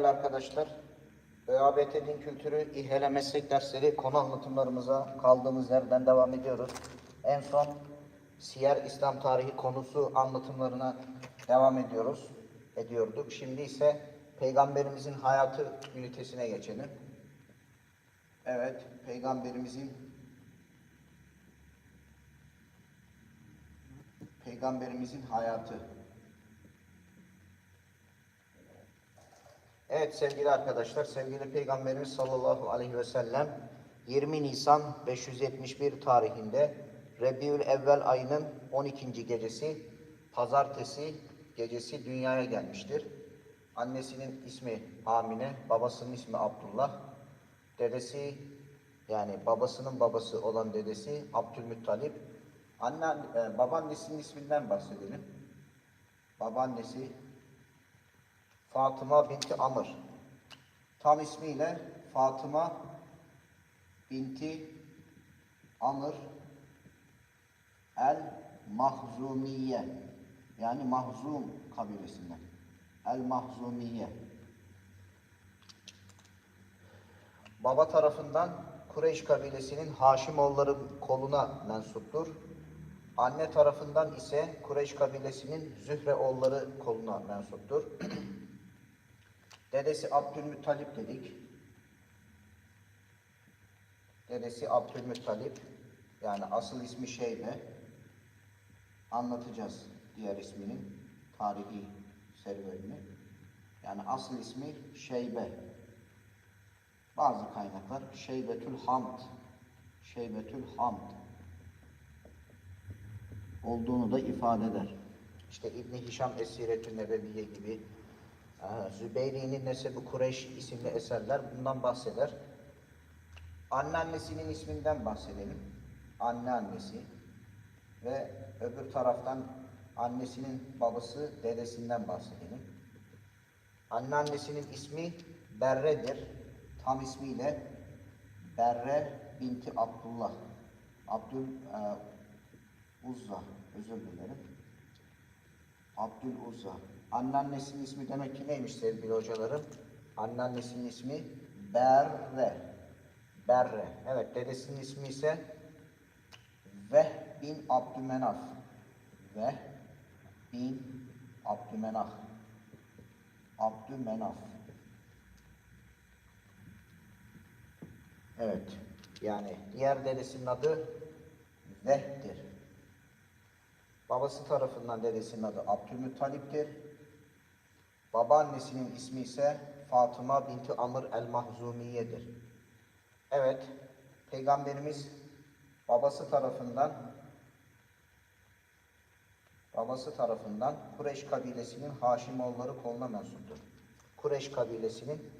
değerli arkadaşlar. ÖABT Din Kültürü İHL Meslek Dersleri konu anlatımlarımıza kaldığımız yerden devam ediyoruz. En son Siyer İslam Tarihi konusu anlatımlarına devam ediyoruz. Ediyorduk. Şimdi ise Peygamberimizin hayatı ünitesine geçelim. Evet, Peygamberimizin Peygamberimizin hayatı. Evet sevgili arkadaşlar, sevgili Peygamberimiz sallallahu aleyhi ve sellem 20 Nisan 571 tarihinde Rebiül Evvel ayının 12. gecesi, pazartesi gecesi dünyaya gelmiştir. Annesinin ismi Amine, babasının ismi Abdullah, dedesi yani babasının babası olan dedesi Abdülmuttalip, anne, e, babaannesinin isminden bahsedelim. Babaannesi Fatıma binti Amr. Tam ismiyle Fatıma binti Amr el Mahzumiye. Yani Mahzum kabilesinden. El Mahzumiye. Baba tarafından Kureyş kabilesinin Haşimoğulları koluna mensuptur. Anne tarafından ise Kureyş kabilesinin Zühreoğulları koluna mensuptur. Dedesi Abdülmuttalip dedik. Dedesi Abdülmuttalip. Yani asıl ismi Şeybe. Anlatacağız diğer isminin tarihi serüvenini. Yani asıl ismi Şeybe. Bazı kaynaklar Şeybetül Hamd. Şeybetül Hamd olduğunu da ifade eder. İşte İbni Hişam Esiretü Nebeviye gibi Zübeyri'nin Nesebi Kureyş isimli eserler bundan bahseder. Anneannesinin isminden bahsedelim. Anneannesi ve öbür taraftan annesinin babası dedesinden bahsedelim. Anneannesinin ismi Berre'dir. Tam ismiyle Berre binti Abdullah. Abdül e, Uzza, özür dilerim. Abdül Uzza. Anneannesinin ismi demek ki neymiş sevgili hocalarım? Anneannesinin ismi Berre. Berre. Evet, dedesinin ismi ise Veh bin Abdümenaf. Veh bin Abdümenaf. Abdümenaf. Evet, yani diğer dedesinin adı Veh'tir. Babası tarafından dedesinin adı Abdülmuttalip'tir. Babaannesinin ismi ise Fatıma binti Amr el-Mahzumiye'dir. Evet, Peygamberimiz babası tarafından babası tarafından Kureyş kabilesinin Haşimoğulları koluna mensuptur. Kureyş kabilesinin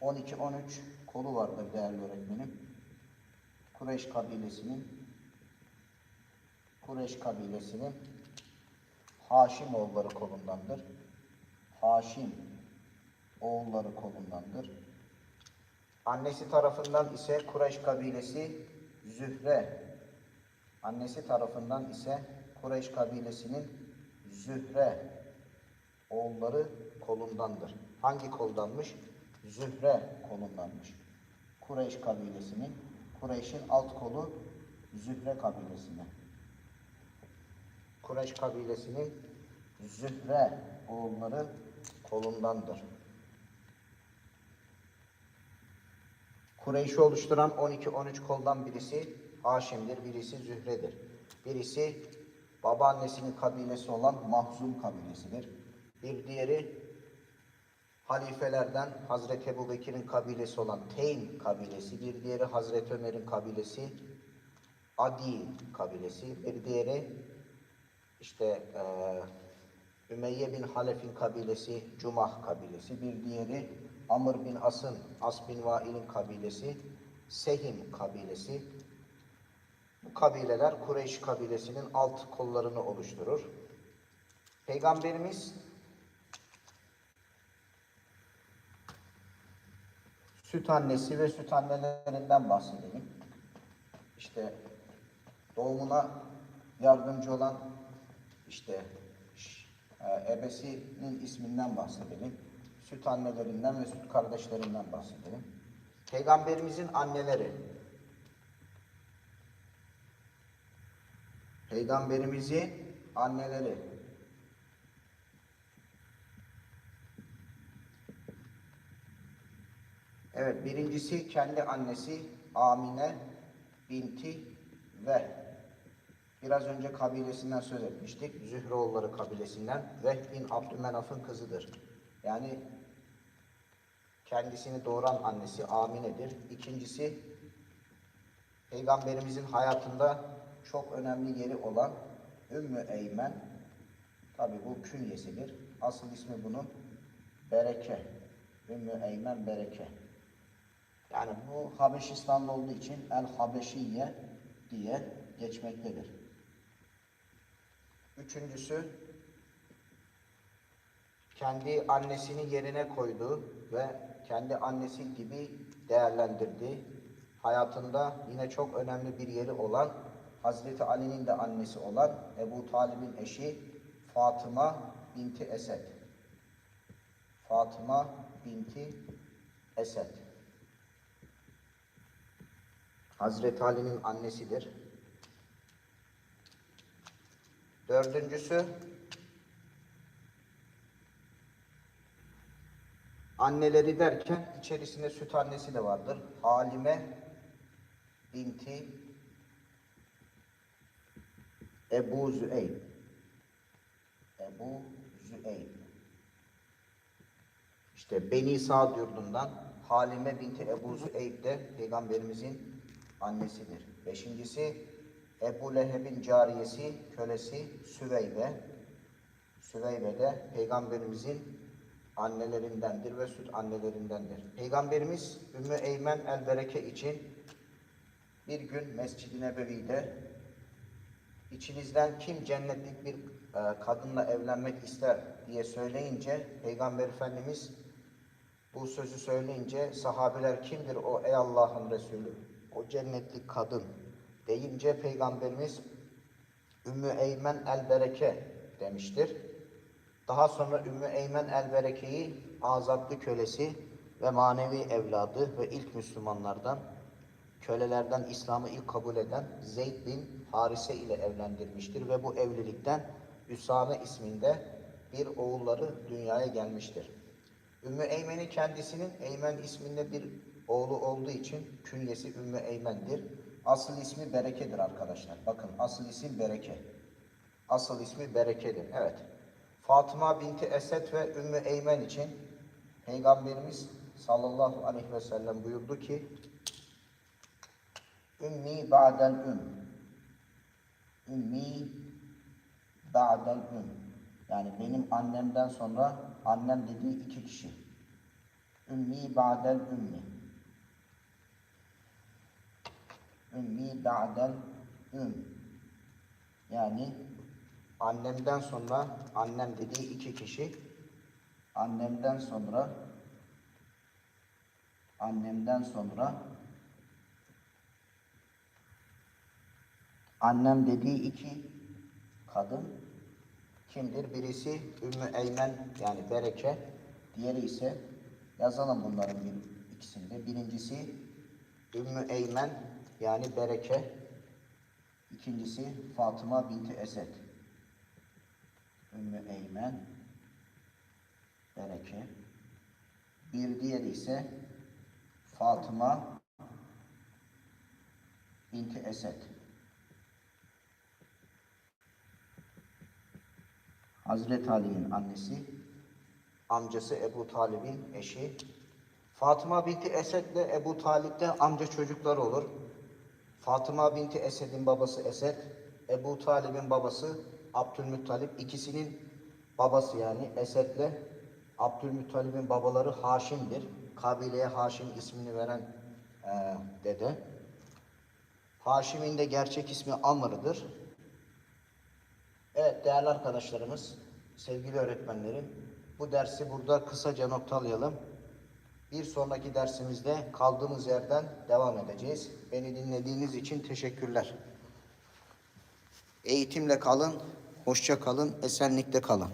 12-13 kolu vardır değerli öğretmenim. Kureyş kabilesinin Kureyş kabilesinin Haşim oğulları kolundandır. Haşim oğulları kolundandır. Annesi tarafından ise Kureyş kabilesi Zühre. Annesi tarafından ise Kureyş kabilesinin Zühre oğulları kolundandır. Hangi koldanmış? Zühre kolundanmış. Kureyş kabilesinin, Kureyş'in alt kolu Zühre kabilesine. Kureyş kabilesinin Zühre oğulları kolundandır. Kureyş'i oluşturan 12-13 koldan birisi Haşim'dir, birisi Zühre'dir. Birisi babaannesinin kabilesi olan Mahzum kabilesidir. Bir diğeri halifelerden Hazreti Ebu Bekir'in kabilesi olan Teyn kabilesi, bir diğeri Hazreti Ömer'in kabilesi Adi kabilesi, bir diğeri işte e, Ümeyye bin Halef'in kabilesi Cumah kabilesi, bir diğeri Amr bin As'ın, As bin Vail'in kabilesi Sehim kabilesi. Bu kabileler Kureyş kabilesinin alt kollarını oluşturur. Peygamberimiz süt annesi ve süt annelerinden bahsedelim. İşte doğumuna yardımcı olan işte e, ebesinin isminden bahsedelim. süt annelerinden ve süt kardeşlerinden bahsedelim. Peygamberimizin anneleri. Peygamberimizin anneleri. Evet, birincisi kendi annesi Amine binti ve biraz önce kabilesinden söz etmiştik. Zühreoğulları kabilesinden Vehb bin Abdümenaf'ın kızıdır. Yani kendisini doğuran annesi Amine'dir. İkincisi Peygamberimizin hayatında çok önemli yeri olan Ümmü Eymen. Tabi bu künyesidir. Asıl ismi bunun Bereke. Ümmü Eymen Bereke. Yani bu Habeşistanlı olduğu için El Habeşiye diye geçmektedir. Üçüncüsü kendi annesini yerine koydu ve kendi annesi gibi değerlendirdi. Hayatında yine çok önemli bir yeri olan Hazreti Ali'nin de annesi olan Ebu Talib'in eşi Fatıma binti Esed. Fatıma binti Esed. Hazreti Ali'nin annesidir. Dördüncüsü anneleri derken içerisinde süt annesi de vardır. Halime binti Ebu Züeyb. Ebu Züeyb. İşte Beni Sa'd yurdundan Halime binti Ebu Züeyb de peygamberimizin annesidir. Beşincisi Ebu Leheb'in cariyesi, kölesi Süveybe. Süveybe de peygamberimizin annelerindendir ve süt annelerindendir. Peygamberimiz Ümmü Eymen el-Bereke için bir gün Mescid-i Nebevi'de içinizden kim cennetlik bir e, kadınla evlenmek ister diye söyleyince Peygamber Efendimiz bu sözü söyleyince sahabeler kimdir o ey Allah'ın Resulü? O cennetlik kadın deyince Peygamberimiz Ümmü Eymen el-Bereke demiştir. Daha sonra Ümmü Eymen el-Bereke'yi azatlı kölesi ve manevi evladı ve ilk Müslümanlardan, kölelerden İslam'ı ilk kabul eden Zeyd bin Harise ile evlendirmiştir ve bu evlilikten Üsame isminde bir oğulları dünyaya gelmiştir. Ümmü Eymen'in kendisinin Eymen isminde bir oğlu olduğu için künyesi Ümmü Eymen'dir. Asıl ismi Bereke'dir arkadaşlar. Bakın asıl isim Bereke. Asıl ismi Bereke'dir. Evet. Fatıma binti Esed ve Ümmü Eymen için Peygamberimiz sallallahu aleyhi ve sellem buyurdu ki Ümmi ba'del üm Ümmi ba'del üm Yani benim annemden sonra annem dediği iki kişi. Ümmi ba'del ümmi Ümmi ba'del üm Yani annemden sonra annem dediği iki kişi annemden sonra annemden sonra annem dediği iki kadın kimdir? Birisi Ümmü Eymen yani Bereke, diğeri ise yazalım bunların bir ikisinde. Birincisi Ümmü Eymen yani Bereke, ikincisi Fatıma binti Esed. Ümmü Eymen, Bereke. Bir diğeri ise Fatıma binti Esed. Hazreti Ali'nin annesi, amcası Ebu Talib'in eşi. Fatıma binti Esed ile Ebu Talip'te amca çocuklar olur. Fatıma binti Esed'in babası Esed, Ebu Talib'in babası Abdülmuttalip. ikisinin babası yani Esed ile Abdülmuttalip'in babaları Haşim'dir. Kabileye Haşim ismini veren eee, dede. Haşim'in de gerçek ismi Amr'dır. Evet değerli arkadaşlarımız, sevgili öğretmenlerim, bu dersi burada kısaca noktalayalım. Bir sonraki dersimizde kaldığımız yerden devam edeceğiz. Beni dinlediğiniz için teşekkürler. Eğitimle kalın, hoşça kalın, esenlikle kalın.